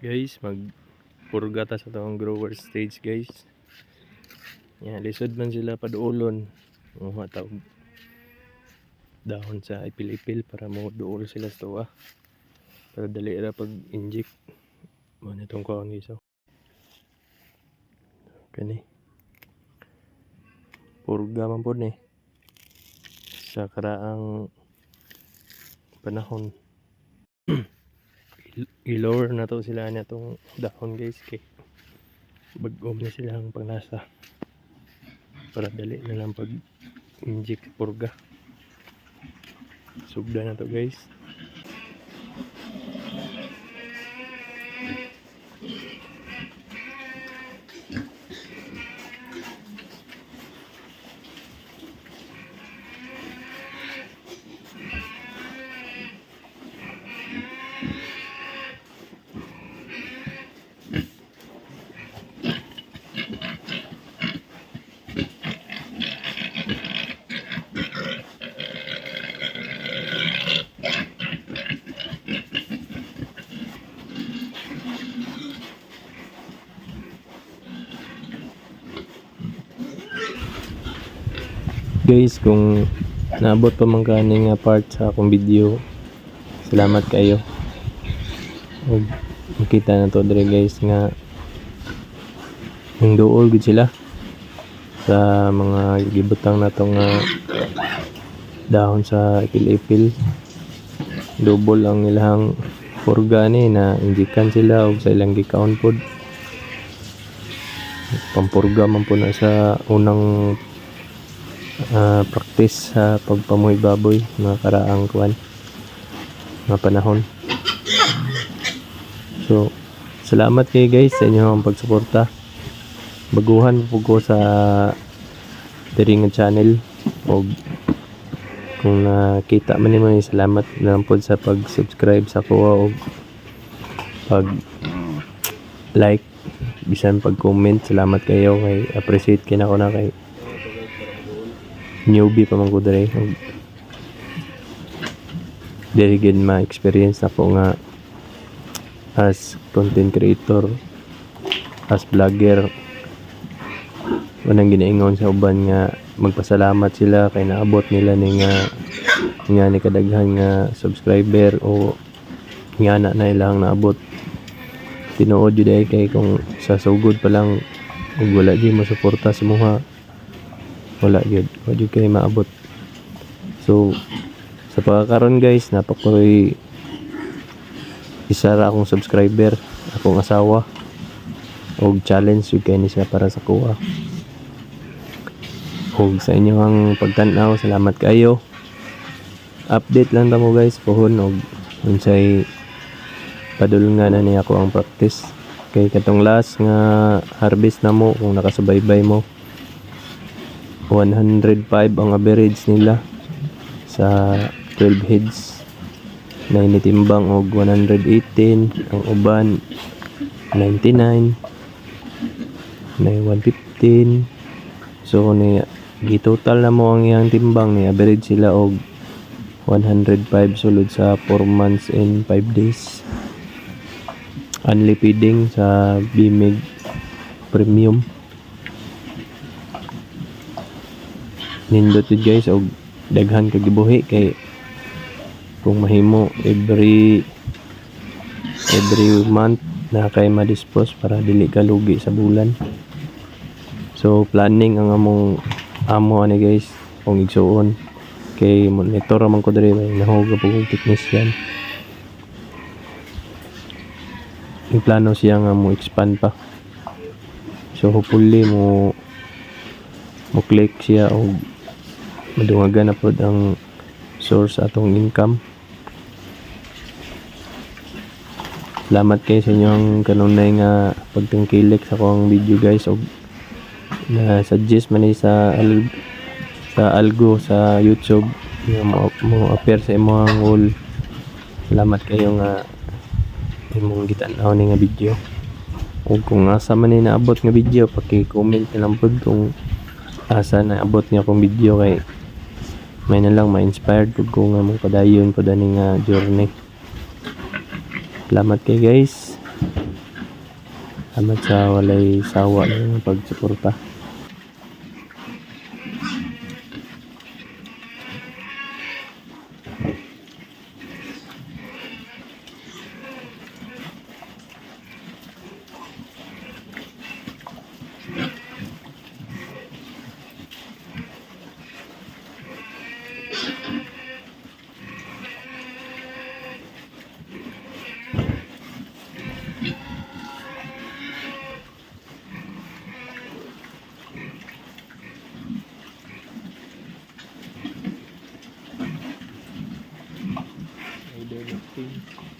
guys mag purga ta sa tong grower stage guys. Yan lisod man sila paduolon mga tawag dahon sa ipil-ipil para mo duol sila sa tuwa. Para dali ra pag inject. Mo nitong kuha guys oh. kani. Purga man po ni. Sa karaang panahon i-lower na to sila na tong dahon guys kay bagom na sila ang panglasa para dali na lang pag inject purga. Sugda na to guys guys kung naabot pa man kani nga part sa akong video salamat kayo. Ug makita na to dire guys nga yung duol gud sila sa mga gibutang na to nga dahon sa ipil-ipil. Double ang ilang purga ni na injikan sila og sa ilang gikaon pod. Pampurga man po na sa unang ah, practice sa pagpamuhay baboy mga karaang kuan mga panahon. So salamat kay guys sa inyong pagsuporta. Baguhan po ko sa diri nga channel. O kung nakita man nimo ni salamat na lang po sa pag-subscribe sa ko o pag like bisan pag-comment. Salamat kayo. Kay appreciate kina ko na kay newbie pa man ko ug diri gid ma-experience ako nga as content creator as vlogger. Wanang ginaingon sa uban nga magpasalamat sila kay naabot nila ni nga nga ni kadaghan nga subscriber o nga na na ilang naabot. Tinuod ay kay kung sa sugod pa lang ug wala di mo suporta sa muha wala gyud wa gyud kay maabot. So sa pagkakaroon guys napakoy isa ra akong subscriber akong asawa og challenge yun kay ni siya para sa kuha. Og sa inyong pagtanaw salamat kayo. Update lang tamo guys pohon og unsay padulungan na niya ako ang practice. Kay katong last nga harvest na mo kung nakasubaybay mo 105 ang average nila sa 12 heads. Na initimbang og 118 ang uban 99 na 115 so ni gitotal na mo ang iyang timbang ni average sila og 105 sulod sa 4 months and 5 days. Feeding sa Bimig Premium nindot yun guys og daghan ka gibuhi kay kung mahimo every every month na kay ma-dispose para dili ka lugi sa bulan. So planning ang among amo ani guys kung igsuon. Kay monitor man ko diri may nahuga po kong technician. Yung plano siya nga mo expand pa. So hopefully mo mo click siya o madungagan na pod ang source atong income Salamat kayo sa inyong kanunay nga pagtangkilik sa akong video guys o na suggest man sa al sa algo sa YouTube nga mo, appear sa imong wall. Salamat kayo nga imong gitan-aw ni nga video. O kung asa man ni naabot nga video, paki-comment lang pod kung asa naabot niya akong video kay may na lang ma-inspired. Kung ko nga mong padayon ko dani nga journey. Salamat kay guys. Salamat sa walay sawa ng pagsuporta. May developing.